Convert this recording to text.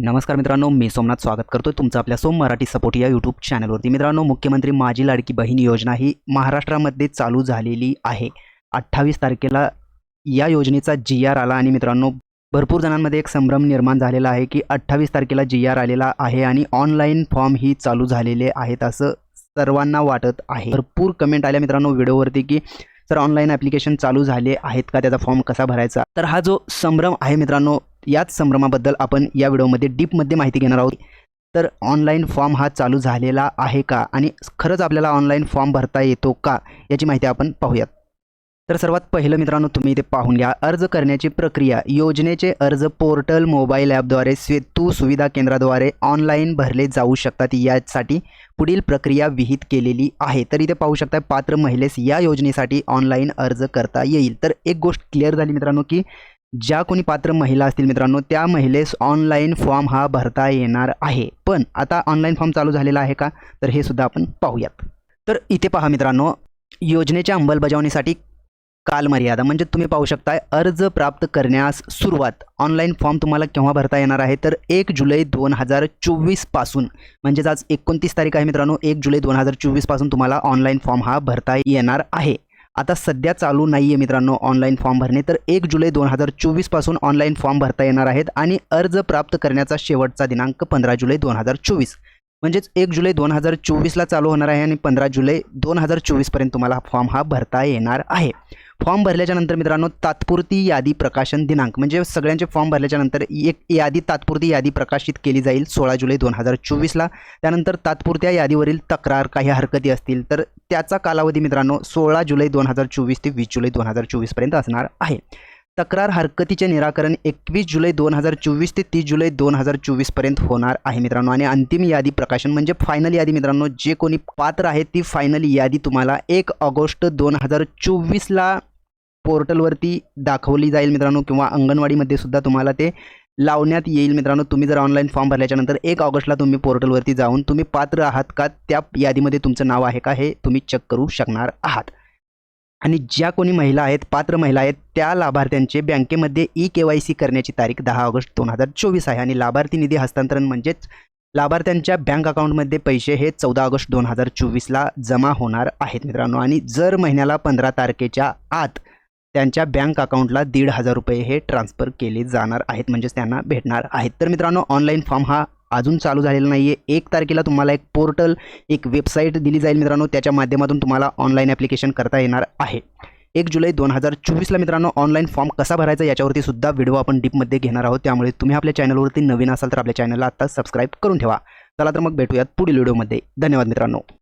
नमस्कार मित्रांनो मी सोमनाथ स्वागत करतो तुमचं आपल्या सोम मराठी सपोर्ट या यूट्यूब चॅनलवरती मित्रांनो मुख्यमंत्री माझी लाडकी बहीण योजना ही महाराष्ट्रामध्ये चालू झालेली आहे. अठ्ठावीस तारखेला या योजनेचा जी आर आला आणि मित्रांनो भरपूर जणांमध्ये एक संभ्रम निर्माण झालेला आहे की अठ्ठावीस तारखेला जी आर आलेला आहे आणि ऑनलाईन फॉर्म ही चालू झालेले आहेत असं सर्वांना वाटत आहे. भरपूर कमेंट आल्या मित्रांनो व्हिडिओवरती की सर ऑनलाईन ॲप्लिकेशन चालू झाले आहेत का? त्याचा फॉर्म कसा भरायचा? तर हा जो संभ्रम आहे मित्रांनो याच संभ्रमाबद्दल आपण या व्हिडिओमध्ये डीपमध्ये माहिती घेणार आहोत. तर ऑनलाईन फॉर्म हा चालू झालेला आहे का? आणि खरंच आपल्याला ऑनलाईन फॉर्म भरता येतो का? याची माहिती आपण पाहूयात. तर सर्वात पहिलं मित्रांनो तुम्ही इथे पाहून घ्या. अर्ज करण्याची प्रक्रिया. योजनेचे अर्ज पोर्टल मोबाईल ॲपद्वारे सेतू सुविधा केंद्राद्वारे ऑनलाईन भरले जाऊ शकतात. यासाठी पुढील प्रक्रिया विहित केलेली आहे. तर इथे पाहू शकता पात्र महिलेस या योजनेसाठी ऑनलाईन अर्ज करता येईल. तर एक गोष्ट क्लिअर झाली मित्रांनो की ज्या कोणी पात्र महिला असतील मित्रांनो त्या महिलेस ऑनलाईन फॉर्म हा भरता येणार आहे. पण आता ऑनलाईन फॉर्म चालू झालेला आहे का? तर हे सुद्धा आपण पाहूयात. तर इथे पहा मित्रांनो योजनेच्या अंमलबजावणीसाठी कालमर्यादा म्हणजे तुम्ही पाहू शकताय अर्ज प्राप्त करण्यास सुरुवात. ऑनलाईन फॉर्म तुम्हाला केव्हा भरता येणार आहे? तर एक जुलै दोन हजार चोवीसपासून म्हणजेच आज एकोणतीस तारीख आहे मित्रांनो एक जुलै दोन हजार चोवीसपासून तुम्हाला ऑनलाईन फॉर्म हा भरता येणार आहे. आता सध्या चालू नाही आहे मित्रांनो ऑनलाईन फॉर्म भरणे. तर एक जुलै दोन हजार चोवीसपासून ऑनलाईन फॉर्म भरता येणार आहेत आणि अर्ज प्राप्त करण्याचा शेवटचा दिनांक पंधरा जुलै दोन हजार चोवीस. म्हणजेच एक जुलै दोन हजार चोवीसला चालू होणार आहे आणि पंधरा जुलै दोन हजार चोवीसपर्यंत तुम्हाला फॉर्म हा भरता येणार आहे. फॉर्म भरल्याच्यानंतर मित्रांनो तात्पुरती यादी प्रकाशन दिनांक म्हणजे सगळ्यांचे फॉर्म भरल्याच्यानंतर एक यादी तात्पुरती यादी प्रकाशित केली जाईल सोळा जुलै दोन हजार चोवीसला. त्यानंतर तात्पुरत्या यादीवरील तक्रार काही हरकती असतील तर त्याचा कालावधी मित्रांनो सोळा जुलै दोन हजार चोवीस ते वीस जुलै दोन हजार चोवीसपर्यंत असणार आहे. तक्रार हरकतीचे निराकरण एकवीस जुलै दोन हजार चोवीस ते तीस जुलै दोन हजार चोवीसपर्यंत होणार आहे मित्रांनो. आणि अंतिम यादी प्रकाशन म्हणजे फायनल यादी मित्रांनो. जे कोणी पात्र आहेत ती फायनल यादी तुम्हाला एक ऑगस्ट दोन हजार चोवीसला पोर्टलवरती दाखवली जाईल मित्रांनो. किंवा अंगणवाडीमध्ये सुद्धा तुम्हाला ते लावण्यात येईल मित्रांनो. तुम्ही जर ऑनलाईन फॉर्म भरल्याच्यानंतर एक ऑगस्टला तुम्ही पोर्टलवरती जाऊन तुम्ही पात्र आहात का त्या यादीमध्ये तुमचं नाव आहे का हे तुम्ही चेक करू शकणार आहात. आणि ज्या कोणी महिला आहेत पात्र महिला आहेत त्या लाभार्थ्यांचे बँकेमध्ये ई के वाय सी करण्याची तारीख दहा ऑगस्ट दोन हजार चोवीस आहे. आणि लाभार्थी निधी हस्तांतरण म्हणजेच लाभार्थ्यांच्या बँक अकाउंटमध्ये पैसे हे चौदा ऑगस्ट दोन हजार चोवीसला जमा होणार आहेत मित्रांनो. आणि जर महिन्याला पंधरा तारखेच्या आत त्यांच्या बँक अकाउंटला दीड हजार रुपये हे ट्रान्सफर केले जाणार आहेत म्हणजेच त्यांना भेटणार आहेत. तर मित्रांनो ऑनलाईन फॉर्म हा अजून चालू झालेलं नाही आहे एक तारखेला तुम्हाला एक पोर्टल एक वेबसाईट दिली जाईल मित्रांनो. त्याच्या माध्यमातून तुम्हाला ऑनलाईन ॲप्लिकेशन करता येणार आहे. एक जुलै दोन हजार चोवीसला मित्रांनो ऑनलाईन फॉर्म कसा भरायचा याच्यावरती सुद्धा व्हिडिओ आपण डीपमध्ये घेणार आहोत. त्यामुळे तुम्ही आपल्या चॅनलवरती नवीन असाल तर आपल्या चॅनलला आता सबस्क्राईब करून ठेवा. चला तर मग भेटूयात पुढील व्हिडिओमध्ये. धन्यवाद मित्रांनो.